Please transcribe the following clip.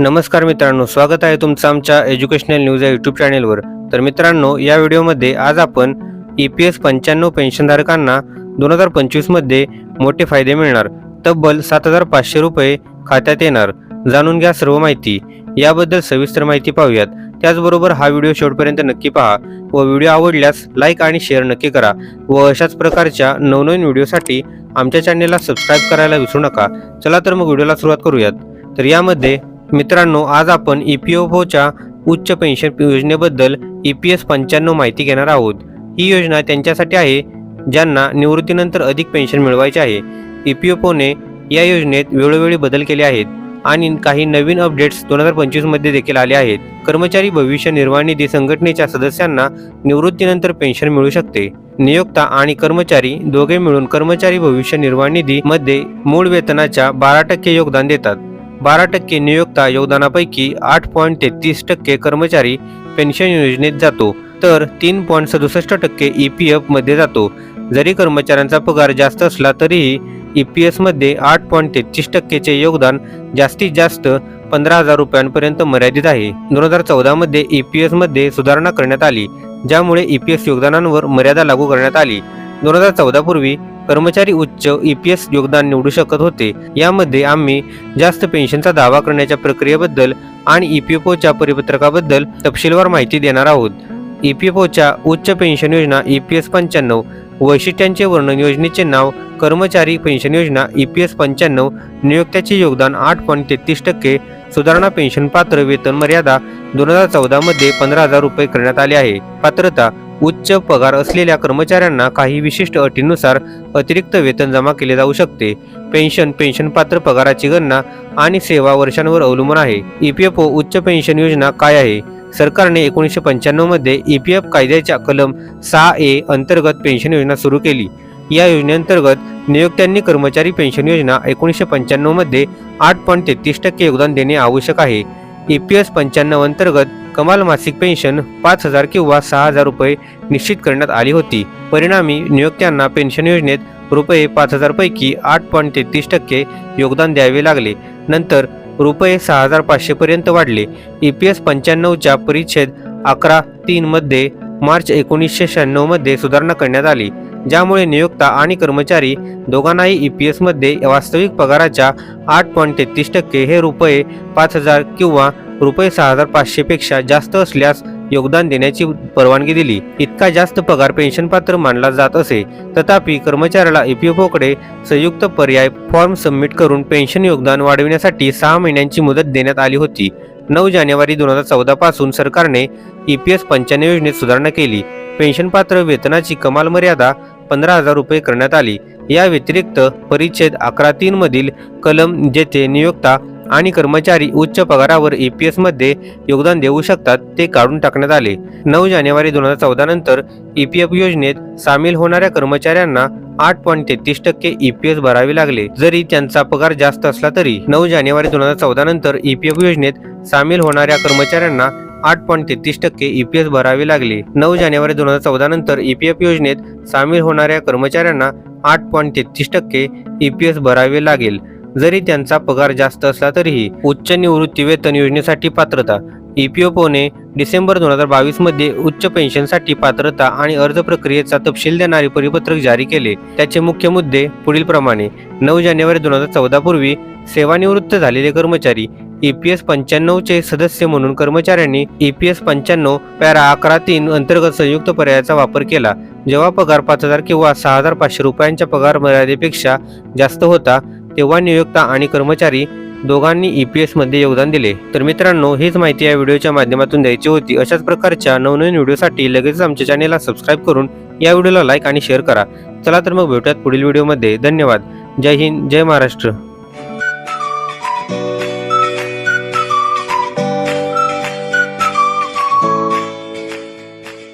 नमस्कार मित्रांनो स्वागत आहे तुमचं आमच्या एज्युकेशनल न्यूज या यूट्यूब चॅनेलवर तर मित्रांनो या व्हिडिओमध्ये आज आपण ई पी एस पंच्याण्णव पेन्शनधारकांना दोन हजार पंचवीसमध्ये मोठे फायदे मिळणार. तब्बल सात हजार पाचशे रुपये खात्यात येणार. जाणून घ्या सर्व माहिती. याबद्दल सविस्तर माहिती पाहूयात. त्याचबरोबर हा व्हिडिओ शेवटपर्यंत नक्की पहा व व्हिडिओ आवडल्यास लाईक आणि शेअर नक्की करा व अशाच प्रकारच्या नवनवीन व्हिडिओसाठी आमच्या चॅनेलला सबस्क्राईब करायला विसरू नका. चला तर मग व्हिडिओला सुरुवात करूयात. तर यामध्ये मित्रांनो आज आपण ई पी एफ ओच्या उच्च पेन्शन योजनेबद्दल ई पी एस पंच्याण्णव माहिती घेणार आहोत. ही योजना त्यांच्यासाठी आहे ज्यांना निवृत्तीनंतर अधिक पेन्शन मिळवायचे आहे. ई पी एफ ओने या योजनेत वेळोवेळी बदल केले आहेत आणि काही नवीन अपडेट्स दोन हजार पंचवीसमध्ये देखील आले आहेत. कर्मचारी भविष्य निर्वाह निधी संघटनेच्या सदस्यांना निवृत्तीनंतर पेन्शन मिळू शकते. नियोक्ता आणि कर्मचारी दोघे मिळून कर्मचारी भविष्य निर्वाह निधी मध्ये मूळ वेतनाच्या बारा टक्के योगदान देतात. बारा टक्के नियोक्ता योगदानापैकी आठ पॉईंट तेहतीस टक्के कर्मचारी पेन्शन योजनेत जातो तर तीन पॉईंट सदुसष्ट टक्के ई पी एफमध्ये जातो. जरी कर्मचाऱ्यांचा पगार जास्त असला तरीही ई पी एसमध्ये आठ पॉईंट तेहतीस टक्केचे योगदान जास्तीत जास्त पंधरा हजार रुपयांपर्यंत मर्यादित आहे. दोन हजार चौदा मध्ये ई पी एसमध्ये सुधारणा करण्यात आली ज्यामुळे ई पी एस योगदानांवर मर्यादा लागू करण्यात आली. दोन हजार चौदा पूर्वी कर्मचारी उच्च ई पी एस योगदान निवडू शकत होते. यामध्ये आम्ही जास्त पेन्शनचा दावा करण्याच्या प्रक्रियेबद्दल आणि ई पी एफ ओच्या परिपत्रकाबद्दल तपशीलवार माहिती देणार आहोत. ई पी एफ ओच्या उच्च पेन्शन योजना ई पी एस पंच्याण्णव वैशिष्ट्यांचे वर्णन योजनेचे नाव कर्मचारी पेन्शन योजना ई पी एस पंच्याण्णव नियोक्त्याचे योगदान आठ पॉईंट तेहतीस टक्के सुधारणा पेन्शन पात्र वेतन मर्यादा दोन हजार चौदामध्ये पंधरा हजार रुपये करण्यात आले आहे. पात्रता उच्च पगार असलेल्या कर्मचाऱ्यांना काही विशिष्ट अटींनुसार अतिरिक्त वेतन जमा केले जाऊ शकते. पेन्शन पेन्शन पात्र पगाराची गणना आणि सेवा वर्षांवर अवलंबून आहे. ई पी एफ ओ उच्च पेन्शन योजना काय आहे? सरकारने एकोणीसशे पंच्याण्णवमध्ये ई पी एफ कायद्याच्या कलम सहा ए अंतर्गत पेन्शन योजना सुरू केली. या योजनेअंतर्गत नियोक्त्यांनी कर्मचारी पेन्शन योजना एकोणीसशे पंच्याण्णवमध्ये आठ पॉईंट तेहतीस टक्के योगदान देणे आवश्यक आहे. ई पी एस पंच्याण्णव अंतर्गत कमाल मासिक पेन्शन पाच हजार किंवा सहा हजार रुपये निश्चित करण्यात आली होती. परिणामी नियोक्त्यांना पेन्शन योजनेत रुपये पाच हजार पैकी आठ पॉईंट तेहतीस टक्के योगदान द्यावे लागले. नंतर रुपये सहा हजार पाचशे पर्यंत वाढले. ई पी एस पंच्याण्णवच्या परिच्छेद अकरा तीन मध्ये मार्च एकोणीसशे शहाण्णवमध्ये सुधारणा करण्यात आली ज्यामुळे नियोक्ता आणि कर्मचारी दोघांनाही ई पी एसमध्ये वास्तविक पगाराच्या आठ पॉईंट तेहतीस टक्के हे रुपये पाच हजार किंवा रुपये सहा हजार पाचशे पेक्षा जास्त असल्यास योगदान देण्याची परवानगी दिली. इतका जास्त पगार पेन्शन पात्र मानला जात असे. तथापि कर्मचाऱ्याला ईपीएफओकडे संयुक्त पर्याय फॉर्म सबमिट करून पेन्शन योगदान वाढविण्यासाठी सहा महिन्यांची मुदत देण्यात आली होती. नऊ जानेवारी दोन हजार चौदा पासून सरकारने ई पी एस पंच्याण्णव योजनेत सुधारणा केली. पेन्शन पात्र वेतनाची कमाल मर्यादा पंधरा हजार रुपये करण्यात आली. या व्यतिरिक्त परिच्छेद अकरा तीन मधील कलम जेथे नियोक्ता आणि कर्मचारी उच्च पगारावर ई पी एसमध्ये योगदान देऊ शकतात ते काढून टाकण्यात आले. नऊ जानेवारी दोन हजार चौदा नंतर ई पी एफ योजनेत सामील होणाऱ्या कर्मचाऱ्यांना आठ पॉईंट तेहतीस टक्के ई पी एस भरावे लागले. जरी त्यांचा पगार जास्त असला तरी नऊ जानेवारी दोन हजार चौदा नंतर ई पी एफ योजनेत सामील होणाऱ्या कर्मचाऱ्यांना आठ पॉईंट तेहतीस टक्के ई पी एस भरावे लागले. नऊ जानेवारी दोन हजार चौदा नंतर ई पी एफ योजनेत सामील होणाऱ्या कर्मचाऱ्यांना आठ पॉईंट तेहतीस टक्के ई पी एस भरावे लागेल. जरी त्यांचा पगार जास्त असला तरीही उच्च निवृत्ती वेतन योजनेसाठी पात्रता ई पी डिसेंबर दोन हजार बावीसमध्ये उच्च पेन्शनसाठी पात्रता आणि अर्ज प्रक्रियेचा तपशील देणारे परिपत्रक जारी केले. त्याचे मुख्य मुद्दे पुढील प्रमाणे. नऊ जानेवारी दोन हजार चौदा पूर्वी सेवानिवृत्त झालेले कर्मचारी ई पी एस पंच्याण्णवचे सदस्य म्हणून कर्मचाऱ्यांनी ई पी एस पंच्याण्णव पॅरा अकरा तीन अंतर्गत संयुक्त पर्यायाचा वापर केला. जेव्हा पगार पाच हजार किंवा सहा हजार पाचशे रुपयांच्या पगार मर्यादेपेक्षा जास्त होता तेव्हा नियोक्ता आणि कर्मचारी दोघांनी ई पी एसमध्ये योगदान दिले. तर मित्रांनो हीच माहिती या व्हिडिओच्या माध्यमातून द्यायची होती. अशाच प्रकारच्या नवनवीन व्हिडिओसाठी लगेच आमच्या चॅनेलला सबस्क्राईब करून या व्हिडिओला लाईक आणि शेअर करा. चला तर मग भेटूयात पुढील व्हिडिओमध्ये. धन्यवाद. जय हिंद जय महाराष्ट्र.